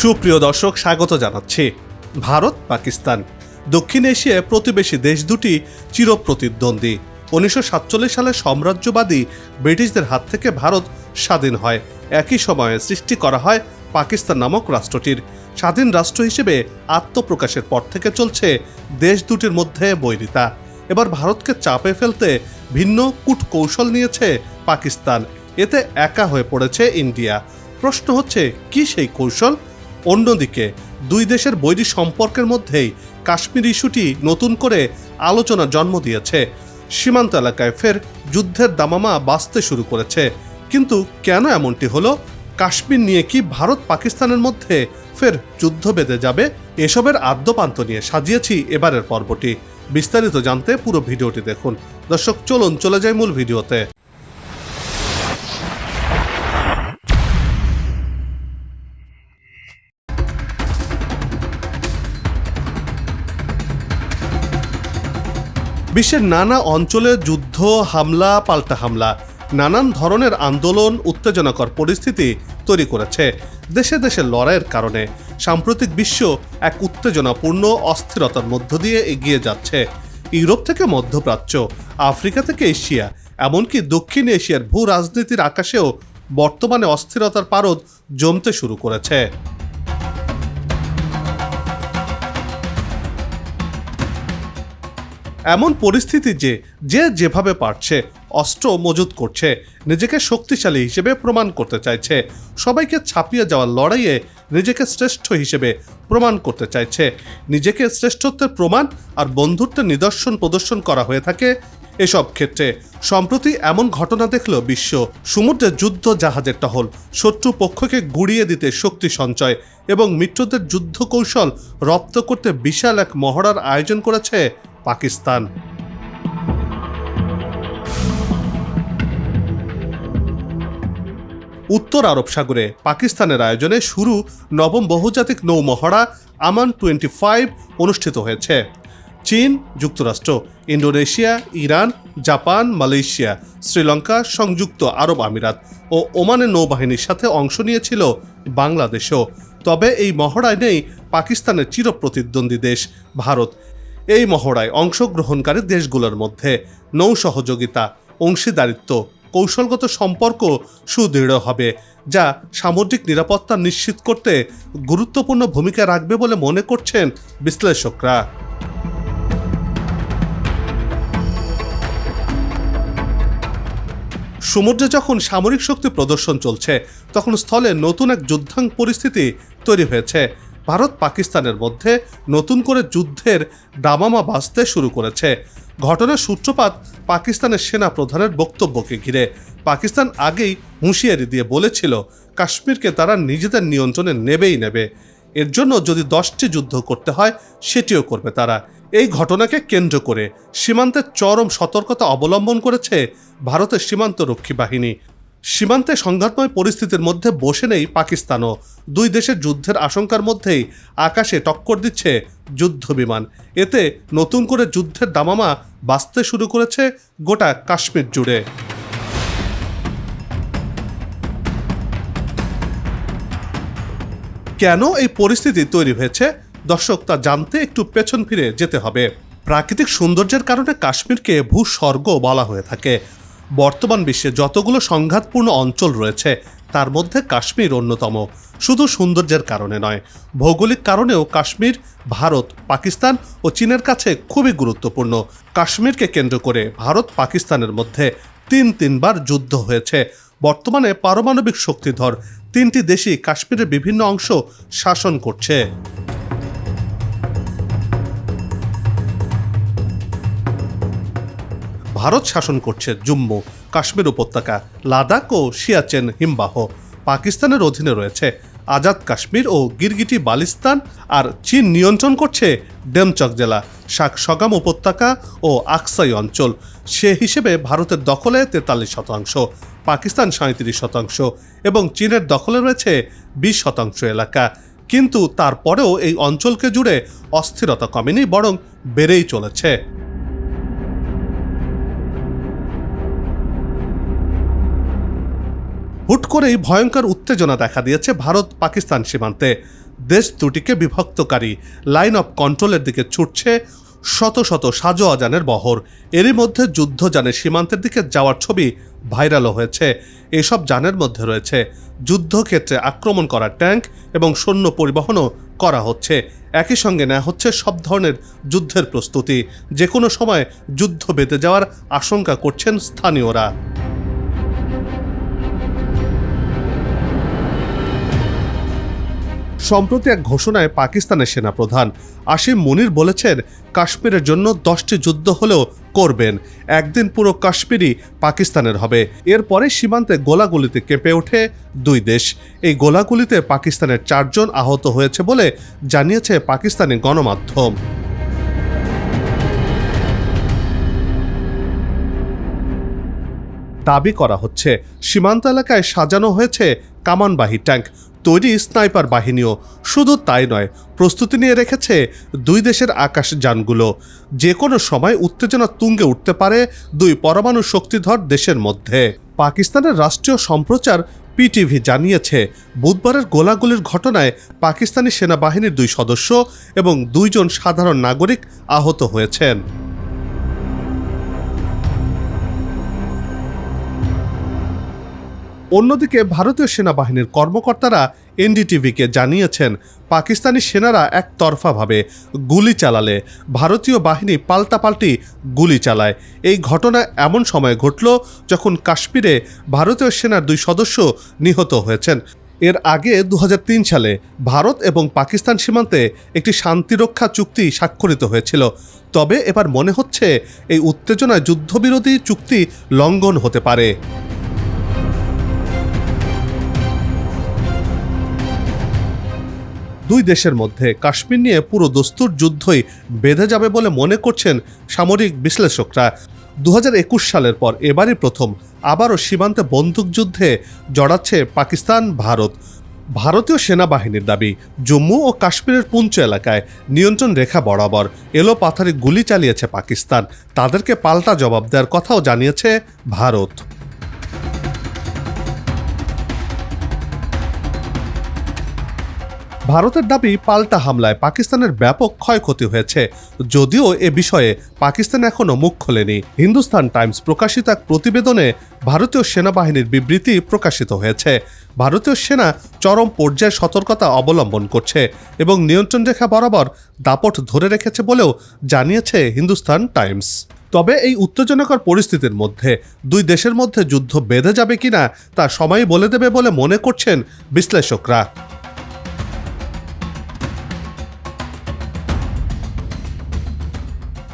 সুপ্রিয় দর্শক, স্বাগত জানাচ্ছি। ভারত, পাকিস্তান, দক্ষিণ এশিয়ায় প্রতিবেশী দেশ দুটি চিরপ্রতিদ্বন্দ্বী। উনিশশো সাতচল্লিশ সালে সাম্রাজ্যবাদী ব্রিটিশদের হাত থেকে ভারত স্বাধীন হয়। একই সময়ে সৃষ্টি করা হয় পাকিস্তান নামক রাষ্ট্রটির। স্বাধীন রাষ্ট্র হিসেবে আত্মপ্রকাশের পর থেকে চলছে দেশ দুটির মধ্যে বৈরিতা। এবার ভারতকে চাপে ফেলতে ভিন্ন কূট কৌশল নিয়েছে পাকিস্তান। এতে একা হয়ে পড়েছে ইন্ডিয়া। প্রশ্ন হচ্ছে, কি সেই কৌশল? অন্যদিকে, দুই দেশের বৈরী সম্পর্কের মধ্যেই কাশ্মীর ইস্যুটি নতুন করে আলোচনা জন্ম দিয়েছে। সীমান্ত এলাকায় ফের যুদ্ধের দামামা বাঁচতে শুরু করেছে। কিন্তু কেন এমনটি হলো? কাশ্মীর নিয়ে কি ভারত পাকিস্তানের মধ্যে ফের যুদ্ধ বেঁধে যাবে? এসবের আদ্যপান্ত নিয়ে সাজিয়েছি এবারের পর্বটি। বিস্তারিত জানতে পুরো ভিডিওটি দেখুন। দর্শক, চলুন চলে যাই মূল ভিডিওতে। বিশ্বের নানা অঞ্চলে যুদ্ধ, হামলা, পাল্টা হামলা, নানান ধরনের আন্দোলন, উত্তেজনাকর পরিস্থিতি তৈরি করেছে দেশে দেশে লড়াইয়ের কারণে। সাম্প্রতিক বিশ্ব এক উত্তেজনাপূর্ণ অস্থিরতার মধ্য দিয়ে এগিয়ে যাচ্ছে। ইউরোপ থেকে মধ্যপ্রাচ্য, আফ্রিকা থেকে এশিয়া, এমনকি দক্ষিণ এশিয়ার ভূ রাজনীতির আকাশেও বর্তমানে অস্থিরতার পারদ জমতে শুরু করেছে। এমন পরিস্থিতি যে যে যেভাবে পারছে, অস্ত্র মজুত করছে, নিজেকে শক্তিশালী হিসেবে প্রমাণ করতে চাইছে, সবাইকে ছাপিয়ে যাওয়ার লড়াইয়ে নিজেকে শ্রেষ্ঠ হিসেবে প্রমাণ করতে চাইছে। নিজেকে শ্রেষ্ঠত্বের প্রমাণ আর বন্ধুত্বের নিদর্শন প্রদর্শন করা হয়ে থাকে এসব ক্ষেত্রে। সম্প্রতি এমন ঘটনা দেখল বিশ্ব। সমুদ্রে যুদ্ধ জাহাজের টহল, শত্রু পক্ষকে গুড়িয়ে দিতে শক্তি সঞ্চয় এবং মিত্রদের যুদ্ধ কৌশল রপ্ত করতে বিশাল এক মহড়ার আয়োজন করেছে পাকিস্তান। উত্তর আরব সাগরে পাকিস্তানের আয়োজনে শুরু নবম বহুজাতিক নৌ মহড়া আমান টোয়েন্টি ফাইভ অনুষ্ঠিত হয়েছে। চীন, যুক্তরাষ্ট্র, Indonesia, Iran, Japan, Malaysia, Sri Lanka, সংযুক্ত আরব আমিরাত ও ওমানের নৌবাহিনীর সাথে অংশ নিয়েছিল বাংলাদেশও। তবে এই মহড়ায় নেই পাকিস্তানের চিরপ্রতিদ্বন্দ্বী দেশ ভারত। এই মহড়ায় অংশগ্রহণকারী দেশগুলোর মধ্যে নৌ সহযোগিতা অংশীদারিত্ব, কৌশলগত সম্পর্ক সুদৃঢ় হবে, যা সামুদ্রিক নিরাপত্তা নিশ্চিত করতে গুরুত্বপূর্ণ ভূমিকা রাখবে বলে মনে করছেন বিশ্লেষকরা। সমুদ্রে যখন সামরিক শক্তি প্রদর্শন চলছে, তখন স্থলে নতুন এক যুদ্ধাং পরিস্থিতি তৈরি হয়েছে। ভারত পাকিস্তানের মধ্যে নতুন করে যুদ্ধের দামামা বাঁচতে শুরু করেছে। ঘটনার সূত্রপাত পাকিস্তানের সেনা প্রধানের বক্তব্যকে ঘিরে। পাকিস্তান আগেই হুঁশিয়ারি দিয়ে বলেছিল, কাশ্মীরকে তারা নিজেদের নিয়ন্ত্রণে নেবেই নেবে। এর জন্য যদি দশটি যুদ্ধ করতে হয়, সেটিও করবে তারা। এই ঘটনাকে কেন্দ্র করে সীমান্তে চরম সতর্কতা অবলম্বন করেছে ভারতের সীমান্তরক্ষী বাহিনী। সীমান্তে সংঘাতময় পরিস্থিতির মধ্যে বসে নেই পাকিস্তানও। দুই দেশের যুদ্ধের আশঙ্কার মধ্যেই আকাশে টক্কর দিচ্ছে যুদ্ধ বিমান। এতে নতুন করে যুদ্ধের দামামা বাঁচতে শুরু করেছে গোটা কাশ্মীর জুড়ে। কেন এই পরিস্থিতি তৈরি হয়েছে? দর্শক, তা জানতে একটু পেছন ফিরে যেতে হবে। প্রাকৃতিক সৌন্দর্যের কারণে কাশ্মীরকে ভূস্বর্গ বলা হয়ে থাকে। বর্তমান বিশ্বে যতগুলো সংঘাতপূর্ণ অঞ্চল রয়েছে, তার মধ্যে কাশ্মীর অন্যতম। শুধু সৌন্দর্যের কারণে নয়, ভৌগোলিক কারণেও কাশ্মীর, ভারত, পাকিস্তান ও চীনের কাছে খুবই গুরুত্বপূর্ণ। কাশ্মীরকে কেন্দ্র করে ভারত, পাকিস্তানের মধ্যে তিন তিনবার যুদ্ধ হয়েছে। বর্তমানে পারমাণবিক শক্তিধর তিনটি দেশই কাশ্মীরের বিভিন্ন অংশ শাসন করছে। ভারত শাসন করছে জম্মু, কাশ্মীর উপত্যকা, লাদাখ ও সিয়াচেন হিমবাহ। পাকিস্তানের অধীনে রয়েছে আজাদ কাশ্মীর ও গিরগিটি বালিস্তান আর চীন নিয়ন্ত্রণ করছে ডেমচক জেলা। শাক সগাম উপত্যকা ও আকসাই অঞ্চল, সে হিসেবে ভারতের দখলে তেতাল্লিশ শতাংশ, পাকিস্তান সাঁত্রিশ শতাংশ এবং চীনের দখলে রয়েছে বিশ শতাংশ এলাকা। কিন্তু তারপরেও এই অঞ্চলকে জুড়ে অস্থিরতা কমেনি, বরং বেড়েই চলেছে। হুট করেই ভয়ঙ্কর উত্তেজনা দেখা দিয়েছে ভারত পাকিস্তান সীমান্তে। দেশ দুটিকে বিভক্তকারী। লাইন অফ কন্ট্রোলের দিকে ছুটছে শত শত সাজো অজানের বহর। এরই মধ্যে যুদ্ধ যুদ্ধযানের সীমান্তের দিকে যাওয়ার ছবি ভাইরালও হয়েছে। এসব যানের মধ্যে রয়েছে যুদ্ধক্ষেত্রে আক্রমণ করা ট্যাঙ্ক এবং সৈন্য পরিবহনও করা হচ্ছে। একই সঙ্গে নেওয়া হচ্ছে সব ধরনের যুদ্ধের প্রস্তুতি। যে কোনো সময় যুদ্ধ বেঁধে যাওয়ার আশঙ্কা করছেন স্থানীয়রা। সম্প্রতি এক ঘোষণায় পাকিস্তানের সেনাপ্রধান আসিম মনির বলেছেন, কাশ্মীরের জন্য দশটি যুদ্ধ হলেও করবেন, একদিন পুরো কাশ্মীরই পাকিস্তানের হবে। এরপরে সীমান্তে গোলাগুলিতে কেঁপে ওঠে দুই দেশ। এই গোলাগুলিতে পাকিস্তানের চারজন আহত হয়েছে বলে জানিয়েছে পাকিস্তানি গণমাধ্যম। দাবি করা হচ্ছে, সীমান্ত এলাকায় সাজানো হয়েছে কামানবাহী ট্যাঙ্ক। তৈরি স্নাইপার বাহিনীও শুধু তাই নয়, প্রস্তুতি নিয়ে রেখেছে দুই দেশের আকাশ যানগুলো। যে কোনো সময় উত্তেজনা তুঙ্গে উঠতে পারে দুই পরমাণু শক্তিধর দেশের মধ্যে। পাকিস্তানের রাষ্ট্রীয় সম্প্রচার পিটিভি জানিয়েছে, বুধবারের গোলাগুলির ঘটনায় পাকিস্তানি সেনাবাহিনীর দুই সদস্য এবং দুইজন সাধারণ নাগরিক আহত হয়েছেন। অন্যদিকে ভারতীয় সেনাবাহিনীর কর্মকর্তারা এনডিটিভিকে জানিয়েছেন, পাকিস্তানি সেনারা একতরফাভাবে গুলি চালালে ভারতীয় বাহিনী পাল্টাপাল্টি গুলি চালায়। এই ঘটনা এমন সময় ঘটল যখন কাশ্মীরে ভারতীয় সেনার দুই সদস্য নিহত হয়েছেন। এর আগে দু হাজার তিন সালে ভারত এবং পাকিস্তান সীমান্তে একটি শান্তিরক্ষা চুক্তি স্বাক্ষরিত হয়েছিল। তবে এবার মনে হচ্ছে এই উত্তেজনায় যুদ্ধবিরোধী চুক্তি লঙ্ঘন হতে পারে। দুই দেশের মধ্যে কাশ্মীর নিয়ে পুরো দস্তুর যুদ্ধই বেঁধে যাবে বলে মনে করছেন সামরিক বিশ্লেষকরা। দু হাজার একুশ সালের পর এবারই প্রথম আবারও সীমান্তে বন্দুকযুদ্ধে জড়াচ্ছে পাকিস্তান, ভারত। ভারতীয় সেনাবাহিনীর দাবি, জম্মু ও কাশ্মীরের পুঞ্চ এলাকায় নিয়ন্ত্রণ রেখা বরাবর এলো পাথারি গুলি চালিয়েছে পাকিস্তান। তাদেরকে পাল্টা জবাব দেওয়ার কথাও জানিয়েছে ভারত। ভারতের দাবি পাল্টা হামলায় পাকিস্তানের ব্যাপক ক্ষয়ক্ষতি হয়েছে। যদিও এ বিষয়ে পাকিস্তান এখনও মুখ খোলেনি। হিন্দুস্তান টাইমস প্রকাশিত এক প্রতিবেদনে ভারতীয় সেনাবাহিনীর বিবৃতি প্রকাশিত হয়েছে। ভারতীয় সেনা চরম পর্যায়ে সতর্কতা অবলম্বন করছে এবং নিয়ন্ত্রণ রেখা বরাবর দাপট ধরে রেখেছে বলেও জানিয়েছে হিন্দুস্তান টাইমস। তবে এই উত্তেজনাকর পরিস্থিতির মধ্যে দুই দেশের মধ্যে যুদ্ধ বেঁধে যাবে কিনা তা সময় বলে দেবে বলে মনে করছেন বিশ্লেষকরা।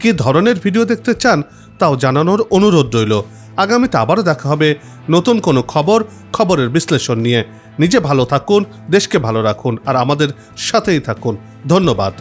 কী ধরনের ভিডিও দেখতে চান তাও জানানোর অনুরোধ রইল। আগামীতে আবারও দেখা হবে নতুন কোনো খবর, খবরের বিশ্লেষণ নিয়ে। নিজে ভালো থাকুন, দেশকে ভালো রাখুন, আর আমাদের সাথেই থাকুন। ধন্যবাদ।